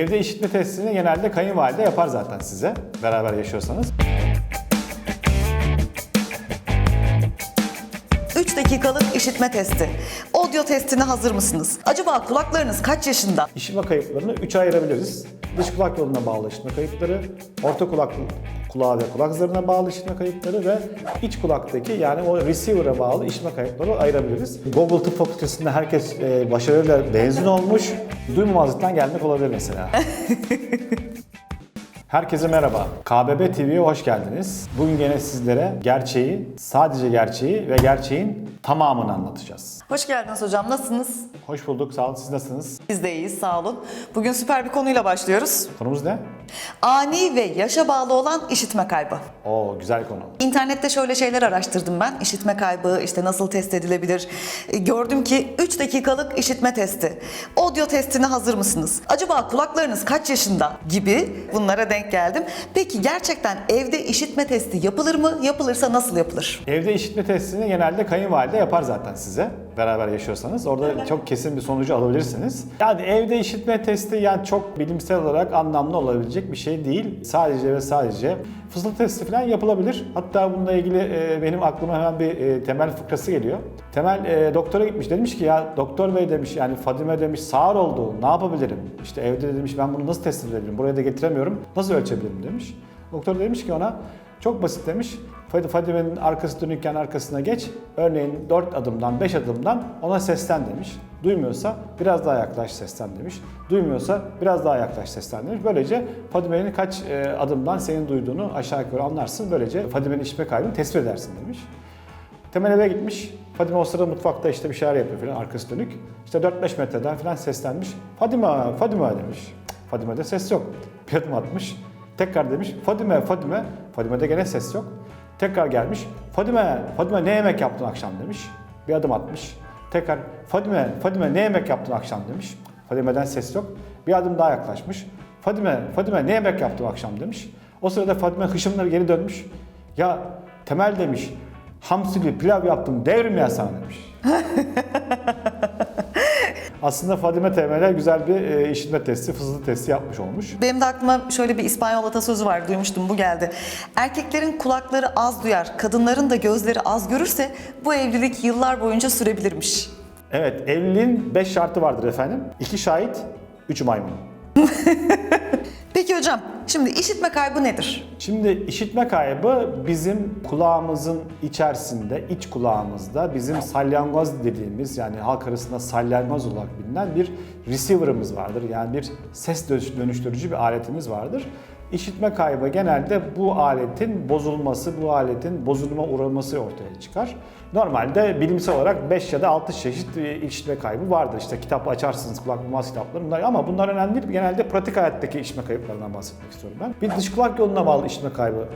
Evde işitme testini genelde kayınvalide yapar zaten size beraber yaşıyorsanız. Dakikalık işitme testi. Audio testine hazır mısınız? Acaba kulaklarınız kaç yaşında? İşitme kayıplarını 3'e ayırabiliriz. Dış kulak yoluna bağlı işitme kayıpları, orta kulak kulağa ve kulak zarına bağlı işitme kayıpları ve iç kulaktaki yani o receiver'a bağlı işitme kayıpları ayırabiliriz. Google Tıp Fakültesi'nde herkes e, başarıyla mezun olmuş. Duymamazlıktan gelmek olabilir mesela. Herkese merhaba. KBB TV'ye hoş geldiniz. Bugün gene sizlere gerçeği, sadece gerçeği ve gerçeğin tamamını anlatacağız. Hoş geldiniz hocam. Nasılsınız? Hoş bulduk. Sağ olun. Siz nasılsınız? Biz de iyiyiz. Sağ olun. Bugün süper bir konuyla başlıyoruz. Konumuz ne? Ani ve yaşa bağlı olan işitme kaybı. Oo güzel konu. İnternette şöyle şeyler araştırdım ben. İşitme kaybı, işte nasıl test edilebilir. E, Gördüm ki 3 dakikalık işitme testi. Audio testine hazır mısınız? Acaba kulaklarınız kaç yaşında gibi bunlara denk geldim. Peki gerçekten evde işitme testi yapılır mı? Yapılırsa nasıl yapılır? Evde işitme testini genelde kayınvalide yapar zaten size. Beraber yaşıyorsanız. Orada çok kesin bir sonucu alabilirsiniz. Yani evde işitme testi yani çok bilimsel olarak anlamlı olabilecek bir şey değil. Sadece ve sadece fısıltı testi falan yapılabilir. Hatta bununla ilgili e, benim aklıma hemen bir e, temel fıkrası geliyor. Temel e, doktora gitmiş demiş ki ya doktor bey demiş yani Fadime demiş sağır oldu ne yapabilirim? İşte evde de demiş ben bunu nasıl test edebilirim? Buraya da getiremiyorum. Nasıl ölçebilirim demiş. Doktor demiş ki ona çok basit demiş. Fad- Fadime'nin arkası dönükken arkasına geç. Örneğin 4 adımdan 5 adımdan ona seslen demiş. Duymuyorsa biraz daha yaklaş seslen demiş. Duymuyorsa biraz daha yaklaş seslen demiş. Böylece Fadime'nin kaç e, adımdan senin duyduğunu aşağı yukarı anlarsın. Böylece Fadime'nin işitme kaybını tespit edersin demiş. Temel eve gitmiş. Fadime o sırada mutfakta işte bir şeyler yapıyor falan arkası dönük. İşte 4-5 metreden falan seslenmiş. Fadime, Fadime demiş. Fadime'de ses yok. Bir adım atmış. Tekrar demiş Fadime, Fadime. Fadime'de gene ses yok. Tekrar gelmiş. Fadime, Fadime ne yemek yaptın akşam demiş. Bir adım atmış. Tekrar Fadime, Fadime ne yemek yaptın akşam demiş. Fadime'den ses yok. Bir adım daha yaklaşmış. Fadime, Fadime ne yemek yaptın akşam demiş. O sırada Fadime hışımları geri dönmüş. Ya Temel demiş, hamsili pilav yaptım devrim ya sana demiş. Aslında Fadime Temel'e güzel bir e, işitme testi, fısıltı testi yapmış olmuş. Benim de aklıma şöyle bir İspanyol atasözü var, duymuştum bu geldi. Erkeklerin kulakları az duyar, kadınların da gözleri az görürse bu evlilik yıllar boyunca sürebilirmiş. Evet, evliliğin 5 şartı vardır efendim. 2 şahit, 3 maymun. Peki hocam, şimdi işitme kaybı nedir? Şimdi işitme kaybı bizim kulağımızın içerisinde, iç kulağımızda bizim salyangoz dediğimiz yani halk arasında salyangoz olarak bilinen bir receiver'ımız vardır. Yani bir ses dönüş- dönüştürücü bir aletimiz vardır. İşitme kaybı genelde bu aletin bozulması, bu aletin bozulma uğraması ortaya çıkar. Normalde bilimsel olarak 5 ya da 6 çeşit e, işitme kaybı vardır. İşte kitap açarsınız, kulak bulmaz kitapları bunlar ama bunlar önemli değil. Genelde pratik hayattaki işitme kayıplarından bahsetmek istiyorum ben. Bir dış kulak yoluna bağlı işitme kaybı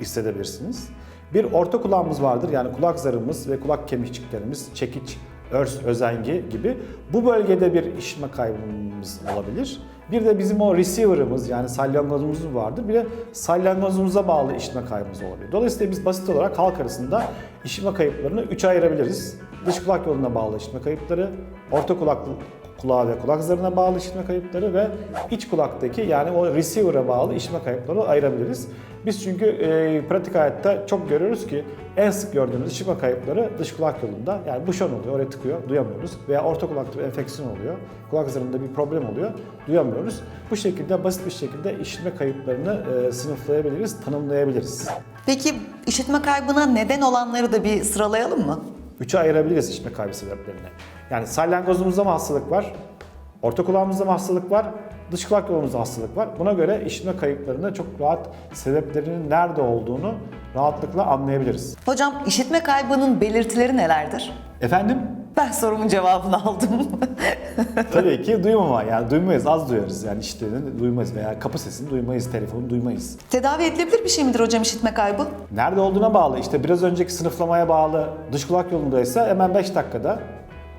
hissedebilirsiniz. Bir orta kulağımız vardır yani kulak zarımız ve kulak kemikçiklerimiz, çekiç, örs, özengi gibi. Bu bölgede bir işitme kaybımız olabilir. Bir de bizim o receiver'ımız yani salyangozumuz vardır. Bir de salyangozumuza bağlı işitme kaybımız olabilir. Dolayısıyla biz basit olarak halk arasında işitme kayıplarını üçe ayırabiliriz. Dış kulak yoluna bağlı işitme kayıpları, orta kulak kulağa ve kulak zarına bağlı işitme kayıpları ve iç kulaktaki yani o receiver'a bağlı işitme kayıpları ayırabiliriz. Biz çünkü e, pratik hayatta çok görüyoruz ki en sık gördüğümüz işitme kayıpları dış kulak yolunda. Yani buşon oluyor, oraya tıkıyor, duyamıyoruz. Veya orta kulakta bir enfeksiyon oluyor, kulak zarında bir problem oluyor, duyamıyoruz. Bu şekilde basit bir şekilde işitme kayıplarını e, sınıflayabiliriz, tanımlayabiliriz. Peki işitme kaybına neden olanları da bir sıralayalım mı? Üçe ayırabiliriz işitme kaybı sebeplerini. Yani salyangozumuzda mı hastalık var? Orta kulağımızda mı hastalık var? Dış kulak yolumuzda hastalık var. Buna göre işitme kayıplarında çok rahat sebeplerinin nerede olduğunu rahatlıkla anlayabiliriz. Hocam işitme kaybının belirtileri nelerdir? Efendim? Ben sorumun cevabını aldım. Tabii ki duymama yani duymayız az duyarız yani işitlerini duymayız veya kapı sesini duymayız, telefonu duymayız. Tedavi edilebilir bir şey midir hocam işitme kaybı? Nerede olduğuna bağlı işte biraz önceki sınıflamaya bağlı dış kulak yolundaysa hemen 5 dakikada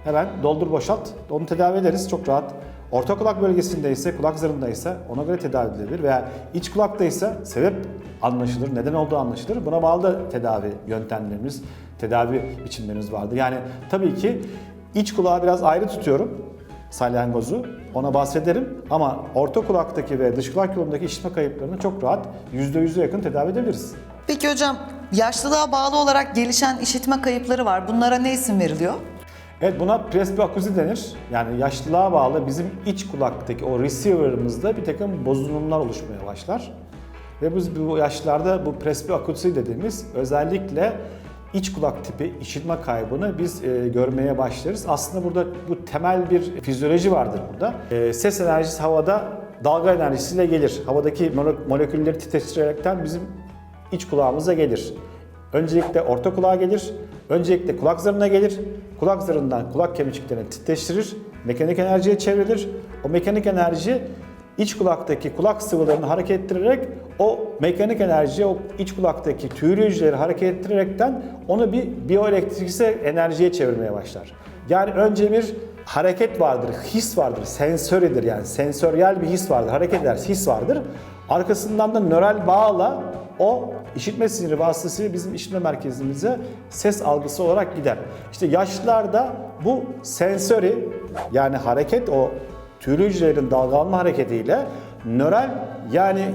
hemen doldur boşalt onu tedavi ederiz çok rahat. Orta kulak bölgesindeyse, kulak zarındaysa ona göre tedavi edilebilir veya iç kulaktaysa sebep anlaşılır, neden olduğu anlaşılır. Buna bağlı da tedavi yöntemlerimiz, tedavi biçimlerimiz vardır. Yani tabii ki iç kulağı biraz ayrı tutuyorum. salyangozu ona bahsederim ama orta kulaktaki ve dış kulak yolundaki işitme kayıplarını çok rahat %100'e yakın tedavi edebiliriz. Peki hocam yaşlılığa bağlı olarak gelişen işitme kayıpları var. Bunlara ne isim veriliyor? Evet buna presbyakuzi denir. Yani yaşlılığa bağlı bizim iç kulaktaki o receiver'ımızda bir takım bozulumlar oluşmaya başlar. Ve biz bu yaşlarda bu presbyakuzi dediğimiz özellikle iç kulak tipi işitme kaybını biz e, görmeye başlarız. Aslında burada bu temel bir fizyoloji vardır burada. E, ses enerjisi havada dalga enerjisiyle gelir. Havadaki mole- molekülleri titreştirerekten bizim iç kulağımıza gelir. Öncelikle orta kulağa gelir, öncelikle kulak zarına gelir, kulak zarından kulak kemiklerini titreştirir, mekanik enerjiye çevrilir. O mekanik enerji iç kulaktaki kulak sıvılarını hareket ettirerek o mekanik enerji o iç kulaktaki tüylü hücreleri hareket ettirerekten onu bir biyoelektriksel enerjiye çevirmeye başlar. Yani önce bir hareket vardır, his vardır, sensöridir yani sensöryel bir his vardır, hareket eder, his vardır. Arkasından da nöral bağla o işitme siniri vasıtasıyla bizim işitme merkezimize ses algısı olarak gider. İşte yaşlılarda bu sensöri yani hareket o tüylü hücrelerin dalgalanma hareketiyle nöral yani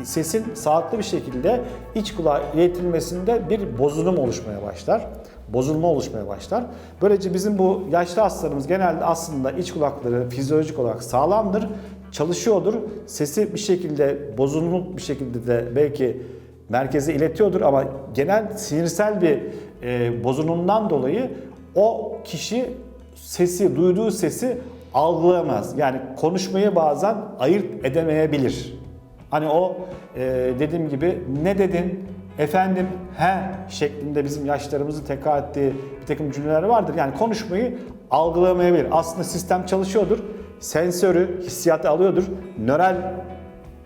e, sesin sağlıklı bir şekilde iç kulağa iletilmesinde bir bozulum oluşmaya başlar. Bozulma oluşmaya başlar. Böylece bizim bu yaşlı hastalarımız genelde aslında iç kulakları fizyolojik olarak sağlamdır, çalışıyordur. Sesi bir şekilde bozulmuş bir şekilde de belki merkeze iletiyordur ama genel sinirsel bir e, bozulumdan dolayı o kişi sesi, duyduğu sesi algılayamaz. Yani konuşmayı bazen ayırt edemeyebilir. Hani o e, dediğim gibi ne dedin, efendim, he şeklinde bizim yaşlarımızın tekrar ettiği bir takım cümleler vardır. Yani konuşmayı algılayamayabilir. Aslında sistem çalışıyordur. Sensörü, hissiyatı alıyordur. Nöral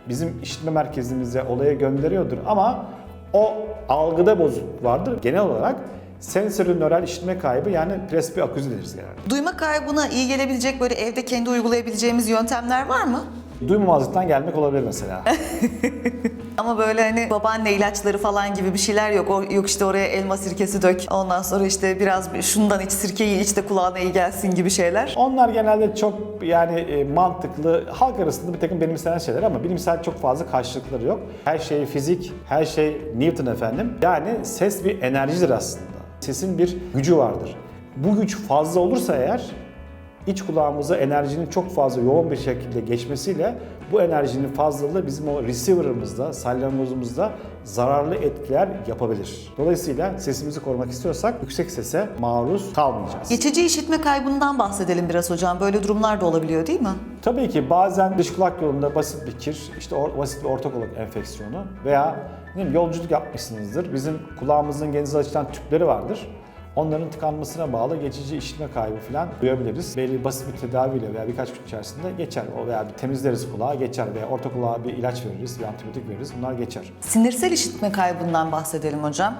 bizim işitme merkezimize olaya gönderiyordur ama o algıda bozukluk vardır. Genel olarak sensörü nöral işitme kaybı yani presbyakuzi deriz genelde. Duyma kaybına iyi gelebilecek böyle evde kendi uygulayabileceğimiz yöntemler var mı? Duymamazlıktan gelmek olabilir mesela. Ama böyle hani babaanne ilaçları falan gibi bir şeyler yok. O, yok işte oraya elma sirkesi dök. Ondan sonra işte biraz bir şundan iç sirkeyi iç de kulağına iyi gelsin gibi şeyler. Onlar genelde çok yani e, mantıklı, halk arasında bir takım benimsenen şeyler ama bilimsel çok fazla karşılıkları yok. Her şey fizik, her şey Newton efendim. Yani ses bir enerjidir aslında. Sesin bir gücü vardır. Bu güç fazla olursa eğer iç kulağımıza enerjinin çok fazla yoğun bir şekilde geçmesiyle bu enerjinin fazlalığı bizim o receiver'ımızda, salyangozumuzda zararlı etkiler yapabilir. Dolayısıyla sesimizi korumak istiyorsak yüksek sese maruz kalmayacağız. Geçici işitme kaybından bahsedelim biraz hocam. Böyle durumlar da olabiliyor değil mi? Tabii ki bazen dış kulak yolunda basit bir kir, işte basit bir orta kulak enfeksiyonu veya yolculuk yapmışsınızdır. Bizim kulağımızın genize açılan tüpleri vardır. Onların tıkanmasına bağlı geçici işitme kaybı falan duyabiliriz. Belli basit bir tedaviyle veya birkaç gün içerisinde geçer. O veya bir temizleriz kulağı geçer veya orta kulağa bir ilaç veririz, bir antibiyotik veririz. Bunlar geçer. Sinirsel işitme kaybından bahsedelim hocam.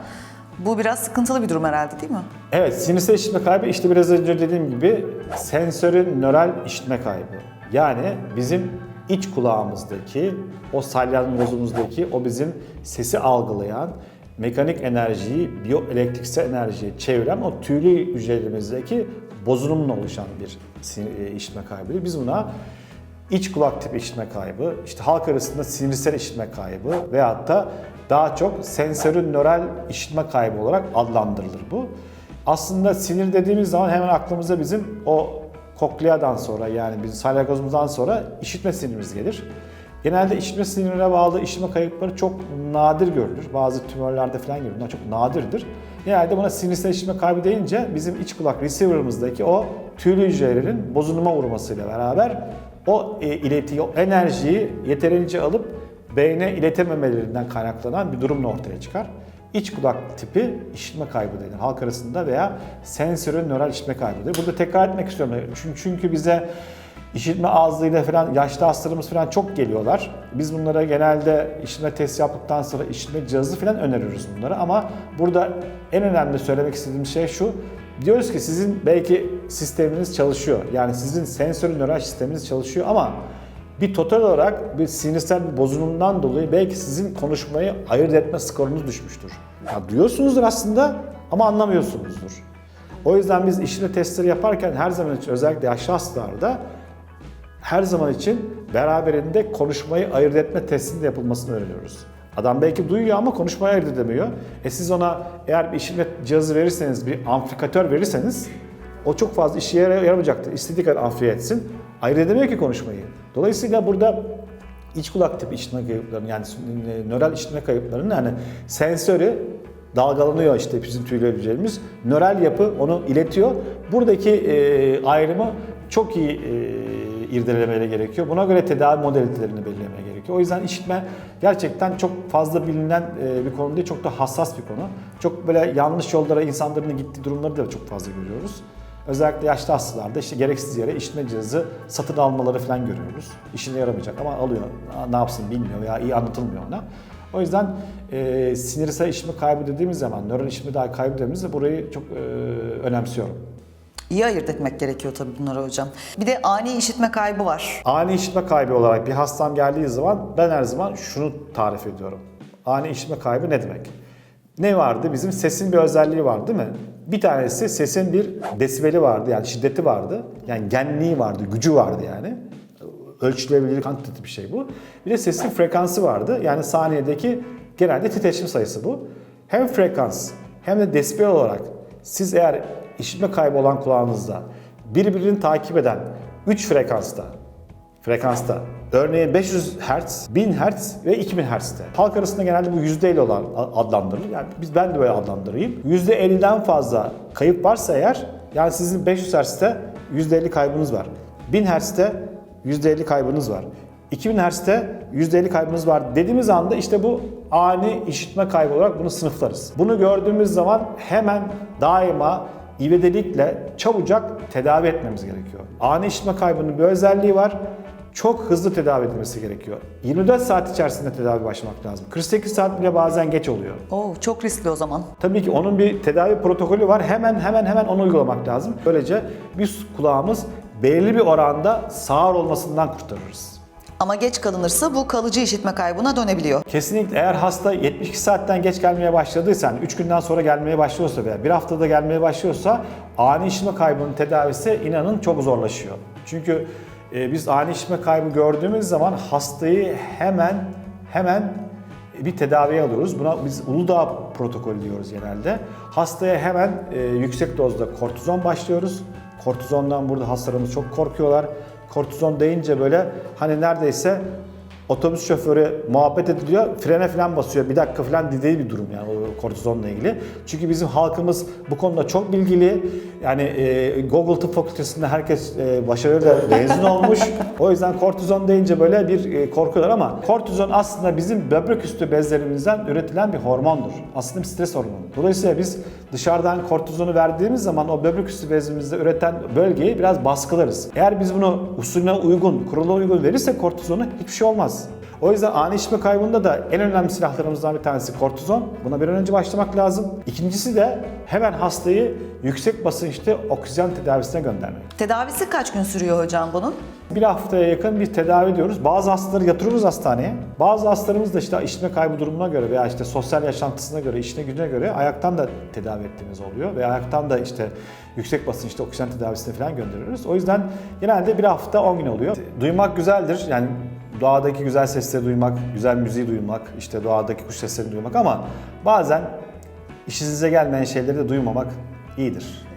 Bu biraz sıkıntılı bir durum herhalde değil mi? Evet, sinirsel işitme kaybı işte biraz önce dediğim gibi sensörün nöral işitme kaybı. Yani bizim iç kulağımızdaki, o salyangozumuzdaki, o bizim sesi algılayan, mekanik enerjiyi biyoelektriksel enerjiye çeviren o tüylü hücrelerimizdeki bozulumla oluşan bir e, işitme kaybıdır. Biz buna iç kulak tipi işitme kaybı, işte halk arasında sinirsel işitme kaybı veyahut da daha çok sensörün nöral işitme kaybı olarak adlandırılır bu. Aslında sinir dediğimiz zaman hemen aklımıza bizim o kokleadan sonra yani bizim salyangozumuzdan sonra işitme sinirimiz gelir. Genelde işitme sinirine bağlı işitme kayıpları çok nadir görülür. Bazı tümörlerde falan görülür. Bunlar çok nadirdir. Genelde buna sinirsel işitme kaybı deyince bizim iç kulak receiver'ımızdaki o tüylü hücrelerin bozuluma uğramasıyla beraber o e, iletiyi, o enerjiyi yeterince alıp beyne iletememelerinden kaynaklanan bir durumla ortaya çıkar. İç kulak tipi işitme kaybı denir halk arasında veya sensörün nöral işitme kaybıdır. Burada tekrar etmek istiyorum. Çünkü bize işitme ağzıyla falan yaşlı hastalarımız falan çok geliyorlar. Biz bunlara genelde işitme testi yaptıktan sonra işitme cihazı falan öneriyoruz bunlara ama burada en önemli söylemek istediğim şey şu. Diyoruz ki sizin belki sisteminiz çalışıyor. Yani sizin sensörü nöral sisteminiz çalışıyor ama bir total olarak bir sinirsel bir bozulumdan dolayı belki sizin konuşmayı ayırt etme skorunuz düşmüştür. Ya duyuyorsunuzdur aslında ama anlamıyorsunuzdur. O yüzden biz işitme testleri yaparken her zaman için özellikle yaşlı hastalarda her zaman için beraberinde konuşmayı ayırt etme testinin yapılmasını öğreniyoruz. Adam belki duyuyor ama konuşmayı ayırt edemiyor. E siz ona eğer bir işitme cihazı verirseniz, bir amplifikatör verirseniz o çok fazla işe yara- yaramayacaktır. İstediği kadar amplifiye etsin. Ayırt edemiyor ki konuşmayı. Dolayısıyla burada iç kulak tipi işitme kayıplarının yani nöral işitme kayıplarının yani sensörü dalgalanıyor işte bizim tüylerimiz. Nöral yapı onu iletiyor. Buradaki e, ayrımı çok iyi e, irdelemeleri gerekiyor. Buna göre tedavi modalitelerini belirlemeye gerekiyor. O yüzden işitme gerçekten çok fazla bilinen e, bir konu değil, çok da hassas bir konu. Çok böyle yanlış yollara insanların gittiği durumları da çok fazla görüyoruz. Özellikle yaşlı hastalarda işte gereksiz yere işitme cihazı satın almaları falan görüyoruz. İşine yaramayacak ama alıyor. Ne yapsın bilmiyor veya iyi anlatılmıyor ona. O yüzden e, sinirsel işitme kaybı dediğimiz zaman, nöral işitme dahi kaybı dediğimizde burayı çok e, önemsiyorum. İyi ayırt etmek gerekiyor tabii bunları hocam. Bir de ani işitme kaybı var. Ani işitme kaybı olarak bir hastam geldiği zaman ben her zaman şunu tarif ediyorum. Ani işitme kaybı ne demek? Ne vardı? Bizim sesin bir özelliği var değil mi? Bir tanesi sesin bir desibeli vardı yani şiddeti vardı. Yani genliği vardı, gücü vardı yani. Ölçülebilir kantitatif bir şey bu. Bir de sesin frekansı vardı. Yani saniyedeki genelde titreşim sayısı bu. Hem frekans hem de desibel olarak siz eğer işitme kaybı olan kulağınızda birbirini takip eden 3 frekansta frekansta. Örneğin 500 Hz, 1000 Hz ve 2000 Hz'te. Halk arasında genelde bu %50 olan adlandırılır. Yani biz ben de böyle adlandırayım. %50'den fazla kayıp varsa eğer yani sizin 500 Hz'te %50 kaybınız var. 1000 Hz'te %50 kaybınız var. 2000 Hz'te %50 kaybınız var dediğimiz anda işte bu ani işitme kaybı olarak bunu sınıflarız. Bunu gördüğümüz zaman hemen daima ivedilikle çabucak tedavi etmemiz gerekiyor. Ani işitme kaybının bir özelliği var. Çok hızlı tedavi edilmesi gerekiyor. 24 saat içerisinde tedavi başlamak lazım. 48 saat bile bazen geç oluyor. Oo, çok riskli o zaman. Tabii ki onun bir tedavi protokolü var. Hemen hemen hemen onu uygulamak lazım. Böylece bir kulağımız belirli bir oranda sağır olmasından kurtarırız. Ama geç kalınırsa bu kalıcı işitme kaybına dönebiliyor. Kesinlikle eğer hasta 72 saatten geç gelmeye başladıysa, yani 3 günden sonra gelmeye başlıyorsa veya bir haftada gelmeye başlıyorsa ani işitme kaybının tedavisi inanın çok zorlaşıyor. Çünkü e, biz ani işitme kaybı gördüğümüz zaman hastayı hemen hemen bir tedaviye alıyoruz. Buna biz Uludağ protokolü diyoruz genelde. Hastaya hemen e, yüksek dozda kortizon başlıyoruz. Kortizondan burada hastalarımız çok korkuyorlar. Kortizon deyince böyle hani neredeyse otobüs şoförü muhabbet ediliyor, frene falan basıyor. Bir dakika falan dediği bir durum yani o kortizonla ilgili. Çünkü bizim halkımız bu konuda çok bilgili. Yani e, Google Tıp Fakültesi'nde herkes e, başarıyla mezun olmuş. O yüzden kortizon deyince böyle bir e, korkuyorlar ama kortizon aslında bizim böbrek üstü bezlerimizden üretilen bir hormondur. Aslında bir stres hormonu. Dolayısıyla biz dışarıdan kortizonu verdiğimiz zaman o böbrek üstü bezimizde üreten bölgeyi biraz baskılarız. Eğer biz bunu usulüne uygun, kurula uygun verirsek kortizonu hiçbir şey olmaz. O yüzden ani işitme kaybında da en önemli silahlarımızdan bir tanesi kortizon. Buna bir an önce başlamak lazım. İkincisi de hemen hastayı yüksek basınçta oksijen tedavisine göndermek. Tedavisi kaç gün sürüyor hocam bunun? Bir haftaya yakın bir tedavi ediyoruz. Bazı hastaları yatırıyoruz hastaneye. Bazı hastalarımız da işte işitme kaybı durumuna göre veya işte sosyal yaşantısına göre, işine gücüne göre ayaktan da tedavi ettiğimiz oluyor. Ve ayaktan da işte yüksek basınçta oksijen tedavisine falan gönderiyoruz. O yüzden genelde bir hafta 10 gün oluyor. Duymak güzeldir. Yani doğadaki güzel sesleri duymak, güzel müziği duymak, işte doğadaki kuş seslerini duymak ama bazen işinize gelmeyen şeyleri de duymamak iyidir.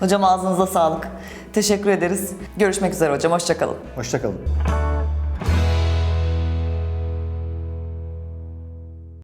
Hocam ağzınıza sağlık. Teşekkür ederiz. Görüşmek üzere hocam. Hoşçakalın. Hoşçakalın.